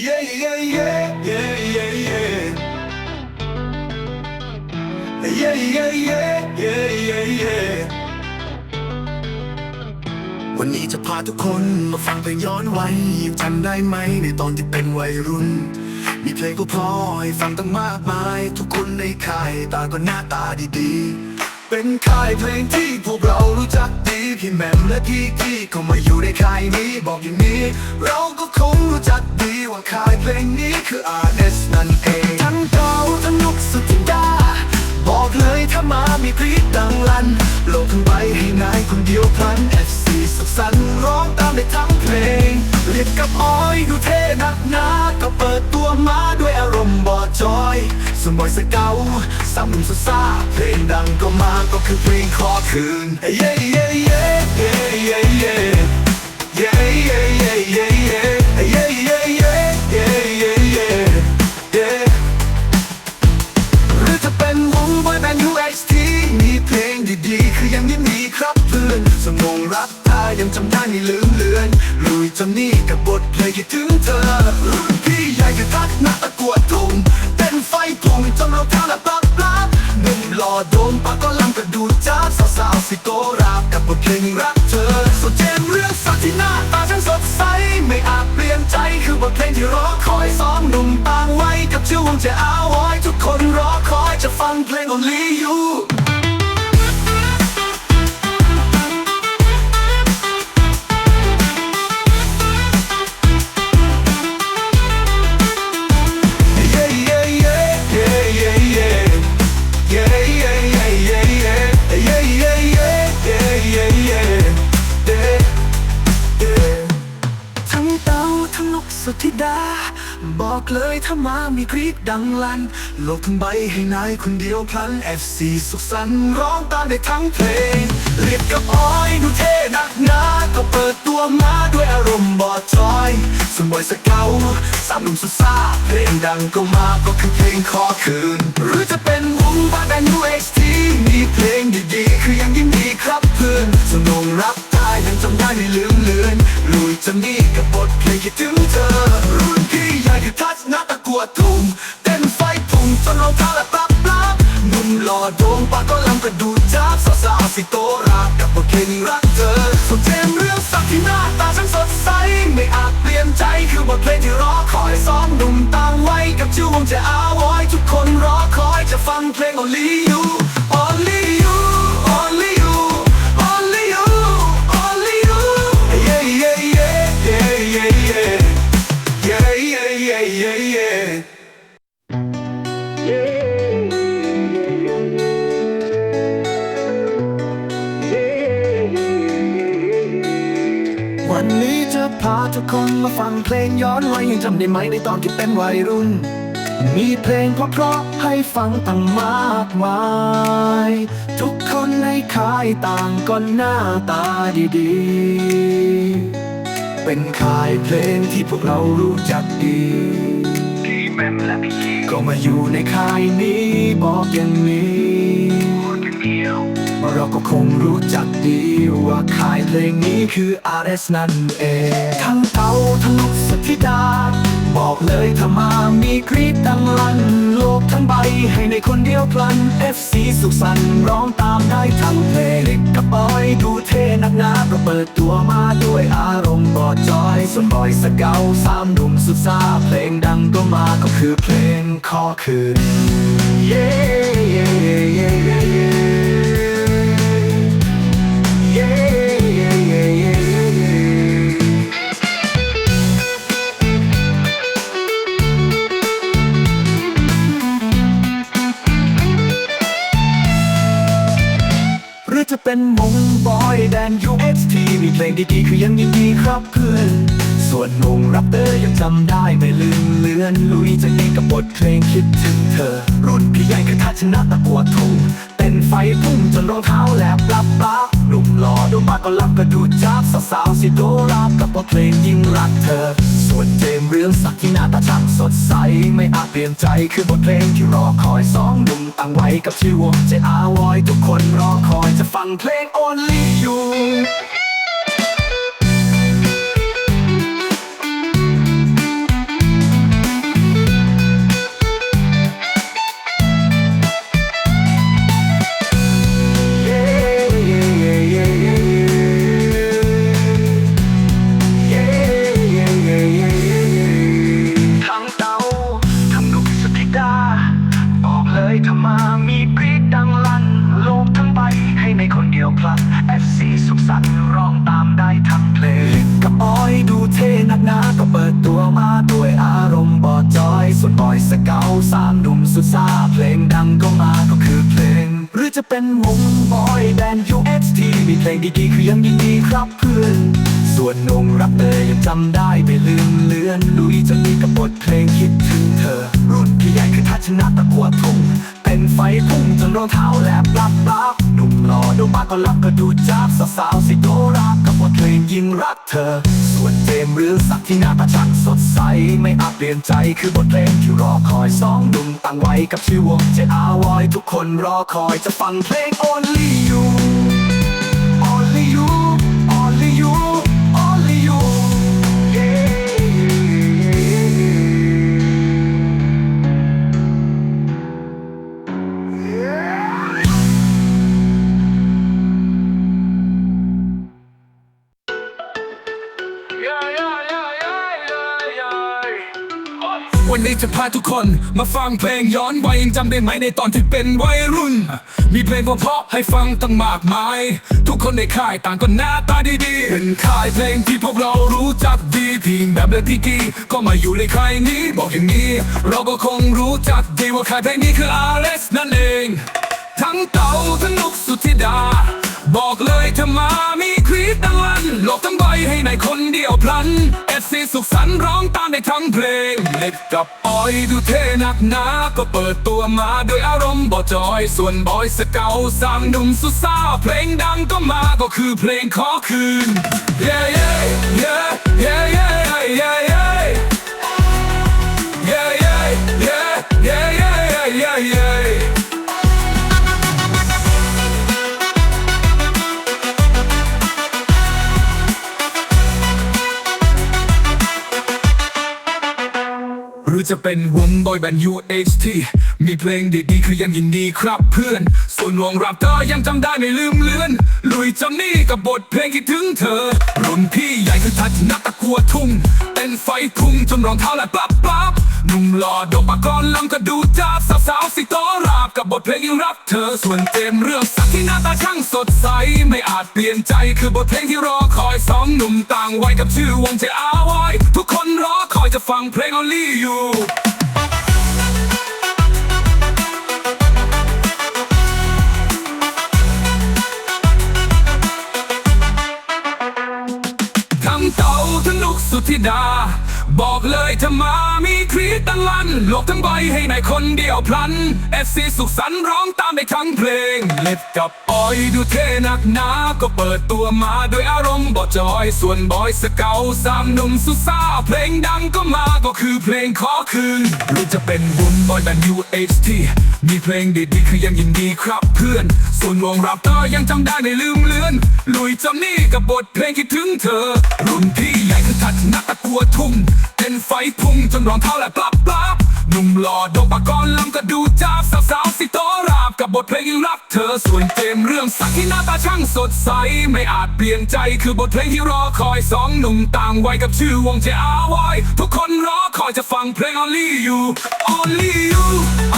Yeah, yeah, yeah, yeah, yeah, yeah. Yeah, yeah, yeah, yeah, yeah, yeah. วันนี้จะพาทุกคนมาฟังเพลงย้อนวัยจำได้ไหมในตอนที่เป็นวัยรุ่น มีเพลงก็พลอให้ฟังตั้งมากมาย ทุกคนในค่ายต่างก็หน้าตาดีๆ เป็นค่ายเพลงที่พวกเรารู้จักดีพี่แหม่มและพี่กี้ก็มาอยู่ในค่ายนี้บอกอย่างนี้ เราก็คงรู้จักดีว่าค่ายเพลงนี้คือ RS นั่นเองทั้งเก่าทั้งนุกสุดที่ดาบอกเลยถ้ามามีพริษดังลัน โลกทั้งใบให้นายคนเดียวพลัน FC สุขสันร้องตามได้ทั้งเพลงเรียกกับอ้อยดูเท่นักหนาก็เปิดตัวมาด้วยอารมณ์บอดจอย สมอยสเกาซ้ำสุดซาเพลงดังก็มาก็คือเพลงขอคืนเย้เย้เย้เย้เย้เย้เย้เย้เย้เย้เย้เย้เย้เย้เย้เย้เย้เย้หรือจะเป็นวงบอยแบนด์ UXT มีเพลงดีๆ คือยังไม่มีครับเพื่อนสมองรับตายังจำได้ไม่ลืมเลือนลุยจำนี่กับบทเพลงคิดถึงเธอรุ่นพี่ใหญ่คือทักนักตะกวดทุ่ง ไฟพุ่งจนเราเท้าละปับปับหนุ่มหล่อโดมปากก็ลังกระดูดจ้าสาวสาวสิโกราบกับบทเพลงรักเธอสดเจมเรื่องสักที่หน้าตาฉันสดใส ไม่อาจเปลี่ยนใจคือบทเพลงที่รอคอยสองหนุ่มต่างไว้กับชื่อวงจะเอาไว้ทุกคนรอคอยจะฟังเพลง Only You เลยถ้ามามีกรีดดังลัน โลกทั้งใบให้นายคนเดียวพลัน FC สุขสันต์ร้องตามได้ทั้งเพลง เรียบกับอ้อยดูเท่นักหนาก็เปิดตัวมาด้วยอารมณ์บอดจอย ส่วนบอยสเกาสามหนุ่มสุดซ่าเพลงดังก็มาก็คือเพลงขอคืน หรือจะเป็นวงบ้านแบน UXT มีเพลงดีๆ คือยังยิ่งดีครับเพื่อนสนงรับตายยังจำได้ไม่ลืมเลือนลุยจะนี่กับบทเพลงคิดถึง วทุ่งเต้นไฟพุ่งจนรองเท้าละปลับปลับหนุ่มหล่อโดงปากก็ลำกระดูดจ้าบสาวๆสิโตรักกับบทเพลงรักเธอส่วนเจมเรื่องสักที่หน้าตาฉันสดใส ไม่อาจเปลี่ยนใจคือบทเพลงที่รอคอยสองหนุ่มต่างไว้กับชื่อวงจะเอาไว้ทุกคนรอคอยจะฟังเพลง Only You Only You าทุกคนมาฟังเพลงย้อนวัยยังจำได้ไหมในตอนที่เป็นวัยรุ่น มีเพลงเพราะๆให้ฟังตั้งมากมาย ทุกคนในค่ายต่างก็หน้าตาดีๆ เป็นค่ายเพลงที่พวกเรารู้จักดีพี่แมมและพี่กี้ก็มาอยู่ในค่ายนี้บอกอย่างนี้พูดกัน เดียวเราก็คงรู้จักดีว่าค่ายเพลงนี้คือ RS นั่นเอง ทั้งเตาทั้งลูกสธิดา บอกเลยถ้ามามีกรีดดังลั่นโลกทั้งใบให้ในคนเดียวพลัน FC สุขสันต์ร้องตามได้ทั้งเพลงล็กกับบอยดูเท่นักหนาก็เปิดตัวมาด้วยอารมณ์บอดจอยส่วนบอยสเกาสามหนุ่มสุดซ่าเพลงดังก็มาก็คือเพลงขอคืนเรือจะเป็นมงบอยแดน UXT มีเพลงดีๆคือยังยินดีครับเพื่อน ส่วนนงรับเตอร์ยังจำได้ไม่ลืมเลือน ลุยจะนี่กับบทเพลงคิดถึงเธอ รุ่นพี่ใหญ่คือทัชนะตะกัวทุ่งเต้นไฟพุ่งจนรองเท้าแลบปลับปลับหนุ่มหล่อดูปาก็ลับกระดูดจับสาวๆสิโดราบกับบทเพลงยิ่งรักเธอ ส่วนเจมเรื่องสักที่หน้าตาช่างสดใส ไม่อาจเปลี่ยนใจคือบทเพลงที่รอคอยสองหนุ่มตั้งไว้กับชื่อวงเจอาวอยทุกคนรอคอยจะฟังเพลง Only You ามหนุ่มสุดซาเพลงดังก็มาก็คือเพลง หรือจะเป็นวงบอยแบนด์ UXT มีเพลงดีๆคือยังดีๆครับเพื่อน ส่วนนงรับเตยยังจำได้ไปลืมเลือนลุยจะมีกับบทเพลงคิดถึงเธอ รุ่นพี่ใหญ่คือทัชนะตะกัวทุ่งเป็นไฟพุ่งจนรองเท้าแลบลับลับ หนุ่มรอดูมาก็รับก็ดูจับสาวๆสิโดรักกับบทเพลงยิ่งรักเธอ ส่วนเจมหรือสักที่หน้าประชังสดใส ไม่อาจเปลี่ยนใจคือบทเพลงที่รอคอยสองหนุ่มตั้งไว้กับชื่อวงเจอาวอยทุกคนรอคอยจะฟังเพลง Only You วันนี้จะพาทุกคน มาฟังเพลงย้อนวัยยังจำได้ไหมในตอนที่เป็นวัยรุ่น มีเพลงเพราะๆให้ฟังตั้งมากมาย ทุกคนในค่ายต่างก็หน้าตาดีๆ เป็นค่ายเพลงที่พวกเรารู้จักดีเพียงแบบเละพี่กีก็มาอยู่ในค่ายนี้บอกอย่างนี้ เราก็คงรู้จักดีว่าค่ายเพลงนี้คือ RS นั่นเอง ทั้งเต่าทั้งนุกสุธิดา บอกเลยถ้ามามีครีดตังลันหลบทั้งใบให้ในคนเดียวพลันเอสซีสุขสันร้องตามในทั้งเพลงเล็กกับออยดูเทหนักหนาก็เปิดตัวมาโดยอารมณ์บ่จอย ส่วนบอยสเกาสามหนุ่มสุซ่าเพลงดังก็มาก็คือเพลงขอคืน yeah yeah yeah yeah yeah yeah yeah จะเป็นวงบอยแบนด์ UHT มีเพลงดีๆคือยังยินดีครับเพื่อน ส่วนวงรับเธอยังจำได้ไม่ลืมเลือน ลุยจำนี่กับบทเพลงคิดถึงเธอ รุ่นพี่ใหญ่คือทัดนักตะกัวทุ่งเต้นไฟพุ่งจนรองเท้าแหละปั๊บปั๊บหนุ่มหล่อดกปากรลำก็ดูจ้าบสาวสิโตราบกับบทเพลงยังรักเธอ ส่วนเจมเรื่องสักที่หน้าตาช่างสดใส อาจเปลี่ยนใจคือบทเพลงที่รอคอยสองหนุ่มต่างวัยกับชื่อวงเจอาวอยทุกคนรอคอยจะฟังเพลง Only You ทั้งเต่าทั้งลูกสุธิดา บอกเลยถ้ามามีครีดตั้งลันหลบทั้งใบให้ในคนเดียวพลันเอฟซีสุขสันต์ร้องตามในทั้งเพลง เล็บกับอ้อยดูเท่หนักหนาก็เปิดตัวมาโดยอารมณ์บ่จอยส่วนบอยสเกาสามหนุ่มสุซ่า เพลงดังก็มาก็คือเพลงขอคืนรู้จะเป็นบุญบอยแบนด์ UHT มีเพลงดีๆคือยังยินดีครับเพื่อน ส่วนวงรับเตอยังจำได้ไม่ลืมเลือน ลุยจำนี่กับบทเพลงคิดถึงเธอ รุ่นพี่ใหญ่คือทัดนักตะกัวทุ่งเต้นไฟพุ่งจนรองเท้าแหละปลับปลับหนุ่มหล่อดกปากรลำก็ดูจ้าวสาวสิโตราบกับบทเพลงยังรักเธอส่วนเจมเรื่องสักที่หน้าตาช่างสดใส ไม่อาจเปลี่ยนใจคือบทเพลงที่รอคอยสองหนุ่มต่างวัยกับชื่อวงเจ้าวอยทุกคนรอคอยจะฟังเพลง Only You Only You Only You